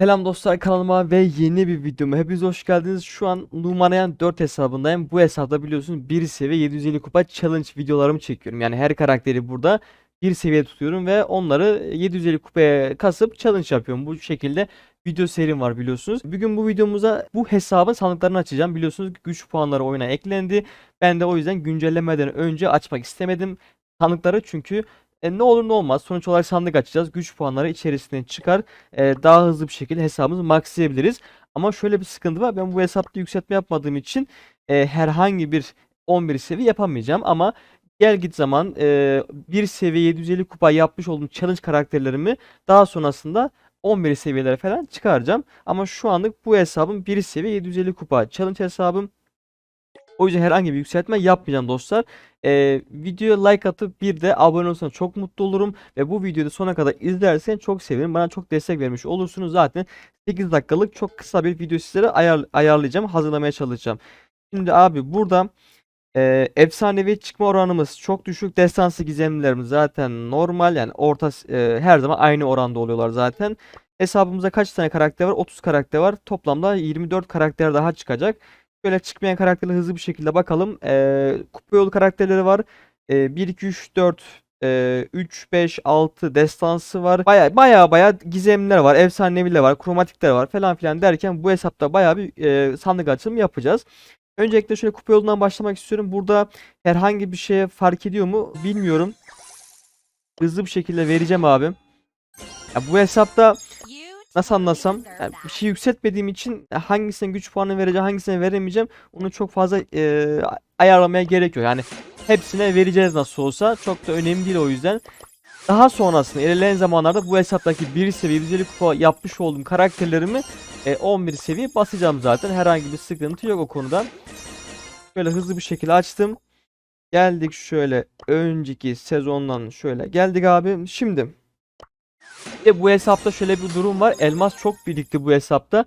Selam dostlar kanalıma ve yeni bir videoma hepiniz hoş geldiniz. Şu an Numarayan 4 hesabındayım. Bu hesapta biliyorsunuz 1 seviye 750 kupa challenge videolarımı çekiyorum. Yani her karakteri burada bir seviye tutuyorum ve onları 750 kupaya kasıp challenge yapıyorum. Bu şekilde video serim var biliyorsunuz. Bugün bu videomuza bu hesabın sandıklarını açacağım. Biliyorsunuz güç puanları oyuna eklendi. Ben de o yüzden güncellemeden önce açmak istemedim sandıkları çünkü e, ne olur ne olmaz. Sonuç olarak sandık açacağız. Güç puanları içerisinden çıkar. E, daha hızlı bir şekilde hesabımızı maxlayabiliriz. Ama şöyle bir sıkıntı var. Ben bu hesapta yükseltme yapmadığım için e, herhangi bir 11 seviye yapamayacağım. Ama gel git zaman e, bir seviye 750 kupa yapmış olduğum challenge karakterlerimi daha sonrasında 11 seviyelere falan çıkaracağım. Ama şu anlık bu hesabım 1 seviye 750 kupa challenge hesabım. O yüzden herhangi bir yükseltme yapmayacağım dostlar. Ee, videoya like atıp bir de abone olursanız çok mutlu olurum. Ve bu videoyu sona kadar izlersen çok sevinirim. Bana çok destek vermiş olursunuz. Zaten 8 dakikalık çok kısa bir video sizlere ayar, ayarlayacağım. Hazırlamaya çalışacağım. Şimdi abi burada e, efsanevi çıkma oranımız çok düşük. Destansı gizemlilerimiz zaten normal. Yani orta e, her zaman aynı oranda oluyorlar zaten. Hesabımızda kaç tane karakter var? 30 karakter var. Toplamda 24 karakter daha çıkacak. Şöyle çıkmayan karakterleri hızlı bir şekilde bakalım. Ee, kupa yolu karakterleri var. Ee, 1, 2, 3, 4, e, 3, 5, 6 destansı var. Baya baya baya gizemliler var. Efsaneviler var. Kromatikler var falan filan derken bu hesapta baya bir e, sandık açılımı yapacağız. Öncelikle şöyle kupa yolundan başlamak istiyorum. Burada herhangi bir şeye fark ediyor mu bilmiyorum. Hızlı bir şekilde vereceğim abi. Ya bu hesapta nasıl anlasam yani bir şey yükseltmediğim için hangisine güç puanı vereceğim hangisine veremeyeceğim onu çok fazla e, ayarlamaya gerek yok. Yani hepsine vereceğiz nasıl olsa çok da önemli değil o yüzden. Daha sonrasında ilerleyen zamanlarda bu hesaptaki 1 seviye 150 kupa yapmış olduğum karakterlerimi e, 11 seviye basacağım zaten. Herhangi bir sıkıntı yok o konuda. Şöyle hızlı bir şekilde açtım. Geldik şöyle önceki sezondan şöyle geldik abi. Şimdi bir de bu hesapta şöyle bir durum var. Elmas çok birikti bu hesapta.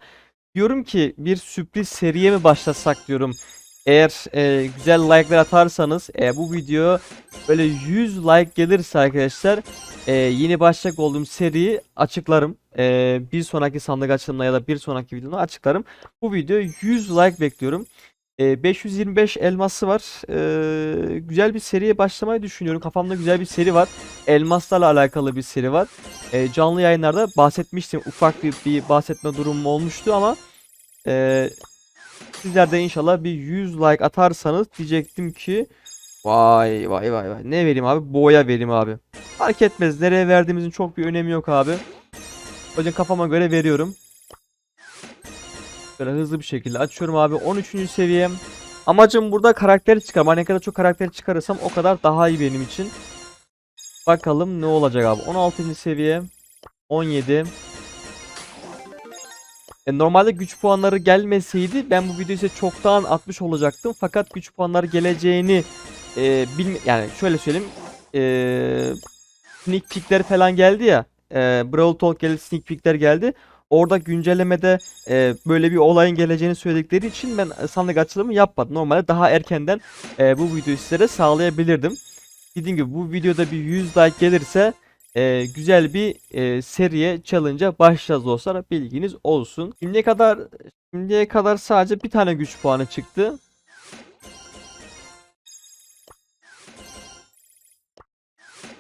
Diyorum ki bir sürpriz seriye mi başlasak diyorum. Eğer e, güzel like'lar atarsanız e, bu video böyle 100 like gelirse arkadaşlar e, yeni başlayacak olduğum seriyi açıklarım. E, bir sonraki sandık açılımda ya da bir sonraki videoda açıklarım. Bu video 100 like bekliyorum. E, 525 elması var. E, güzel bir seriye başlamayı düşünüyorum. Kafamda güzel bir seri var. Elmaslarla alakalı bir seri var. E, canlı yayınlarda bahsetmiştim. Ufak bir, bir bahsetme durumum olmuştu ama e, sizler de inşallah bir 100 like atarsanız diyecektim ki vay vay vay vay ne vereyim abi boya vereyim abi. Fark etmez nereye verdiğimizin çok bir önemi yok abi. O kafama göre veriyorum. Böyle hızlı bir şekilde açıyorum abi 13. seviyem. Amacım burada karakteri çıkarmak. Ne kadar çok karakter çıkarırsam o kadar daha iyi benim için. Bakalım ne olacak abi. 16. seviye. 17. E, normalde güç puanları gelmeseydi ben bu videoyu çoktan atmış olacaktım. Fakat güç puanları geleceğini e, bilmi yani şöyle söyleyeyim. E, sneak peekler falan geldi ya. E, Brawl Talk geldi, sneak peekler geldi. Orada güncellemede e, böyle bir olayın geleceğini söyledikleri için ben sandık açılımı yapmadım. Normalde daha erkenden e, bu videoyu sizlere sağlayabilirdim. Dediğim gibi bu videoda bir 100 like gelirse e, güzel bir e, seriye challenge'a başlayacağız dostlar. Bilginiz olsun. Şimdiye kadar şimdiye kadar sadece bir tane güç puanı çıktı.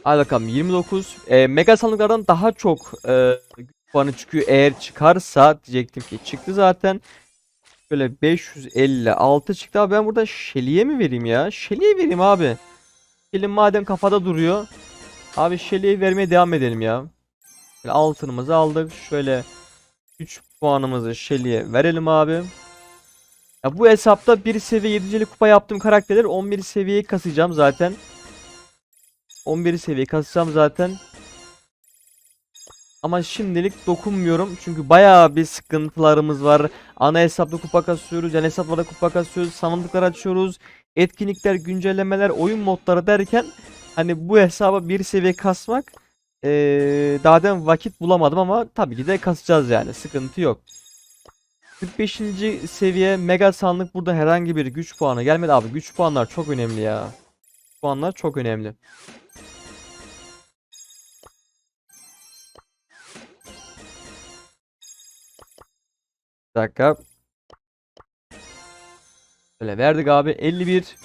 Hadi bakalım 29. E, mega sandıklardan daha çok e, puanı çıkıyor. Eğer çıkarsa diyecektim ki çıktı zaten. Böyle 556 çıktı abi ben burada Shelly'e mi vereyim ya? Shelly'e vereyim abi. Shelly madem kafada duruyor. Abi Shelly'e vermeye devam edelim ya. Böyle altınımızı aldık. Şöyle 3 puanımızı Shelly'e verelim abi. Ya bu hesapta bir seviye 750 kupa yaptığım karakterler 11 seviyeyi kasacağım zaten. 11 seviye kasacağım zaten. Ama şimdilik dokunmuyorum. Çünkü bayağı bir sıkıntılarımız var. Ana hesapta kupa kasıyoruz. Yan hesaplarda kupa kasıyoruz. Sandıklar açıyoruz. Etkinlikler, güncellemeler, oyun modları derken hani bu hesaba bir seviye kasmak ee, daha den vakit bulamadım ama tabii ki de kasacağız yani. Sıkıntı yok. 45. seviye mega sandık burada herhangi bir güç puanı gelmedi abi. Güç puanlar çok önemli ya. Puanlar çok önemli. Bir dakika. Böyle verdik abi 51.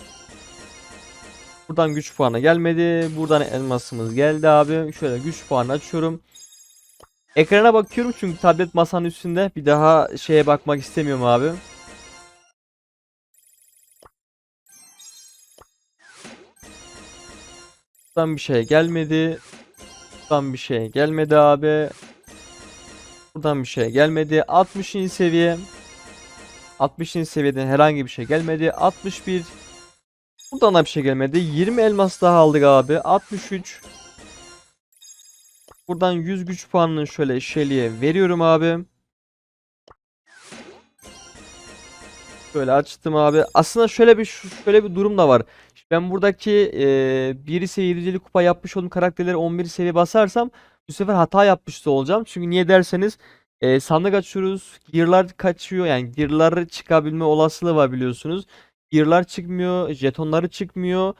Buradan güç puanı gelmedi. Buradan elmasımız geldi abi. Şöyle güç puanı açıyorum. Ekrana bakıyorum çünkü tablet masanın üstünde. Bir daha şeye bakmak istemiyorum abi. Buradan bir şey gelmedi. Buradan bir şey gelmedi abi. Buradan bir şey gelmedi. 60. seviye. 60. seviyeden herhangi bir şey gelmedi. 61. Buradan da bir şey gelmedi. 20 elmas daha aldık abi. 63. Buradan 100 güç puanını şöyle Shelly'e veriyorum abi. Şöyle açtım abi. Aslında şöyle bir şöyle bir durum da var. Ben buradaki e, 1 seviye 750 kupa yapmış olduğum karakterleri 11 seviye basarsam bu sefer hata yapmış da olacağım. Çünkü niye derseniz e, sandık açıyoruz. Gear'lar kaçıyor. Yani gear'ları çıkabilme olasılığı var biliyorsunuz. Gear'lar çıkmıyor. Jetonları çıkmıyor.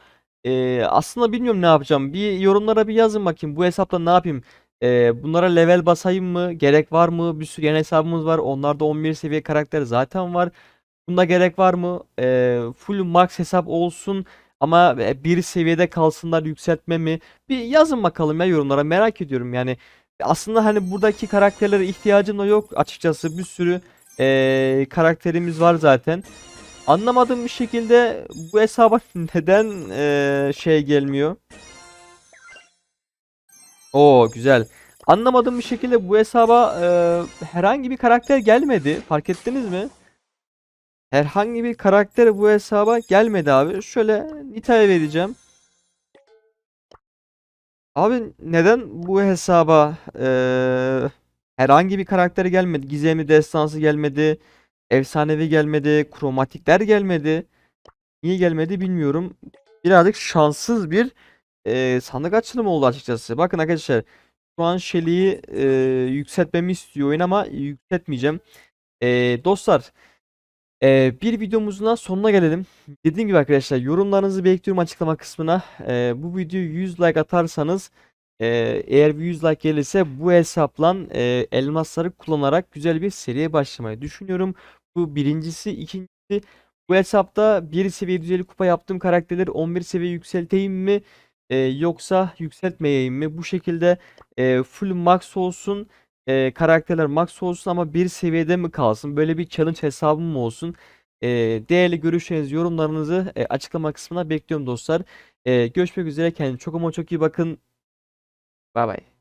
E, aslında bilmiyorum ne yapacağım. Bir yorumlara bir yazın bakayım. Bu hesapta ne yapayım? E, bunlara level basayım mı? Gerek var mı? Bir sürü yeni hesabımız var. Onlarda 11 seviye karakter zaten var. Bunda gerek var mı? E, full max hesap olsun. Ama e, bir seviyede kalsınlar yükseltme mi? Bir yazın bakalım ya yorumlara merak ediyorum yani. Aslında hani buradaki karakterlere ihtiyacım da yok açıkçası bir sürü e, karakterimiz var zaten. Anlamadığım bir şekilde bu hesaba neden e, şey gelmiyor? Oo güzel. Anlamadığım bir şekilde bu hesaba e, herhangi bir karakter gelmedi. Fark ettiniz mi? Herhangi bir karakter bu hesaba gelmedi abi. Şöyle Nita'ya vereceğim. Abi neden bu hesaba eee, herhangi bir karakter gelmedi? Gizemli destansı gelmedi. Efsanevi gelmedi. Kromatikler gelmedi. Niye gelmedi bilmiyorum. Birazcık şanssız bir eee, sandık açılımı oldu açıkçası. Bakın arkadaşlar. Şu an Shelly'yi eee, yükseltmemi istiyor oyun ama yükseltmeyeceğim. Eee, dostlar. Ee, bir videomuzun sonuna gelelim. Dediğim gibi arkadaşlar yorumlarınızı bekliyorum açıklama kısmına. Ee, bu videoyu 100 like atarsanız e, eğer bir 100 like gelirse bu hesapla e, elmasları kullanarak güzel bir seriye başlamayı düşünüyorum. Bu birincisi. ikincisi bu hesapta 1 seviye 750 kupa yaptığım karakterleri 11 seviye yükselteyim mi? E, yoksa yükseltmeyeyim mi? Bu şekilde e, full max olsun e, karakterler max olsun ama bir seviyede mi kalsın? Böyle bir challenge hesabım mı olsun? E, değerli görüşlerinizi, yorumlarınızı e, açıklama kısmına bekliyorum dostlar. E, görüşmek üzere. Kendinize çok ama çok iyi bakın. Bay bay.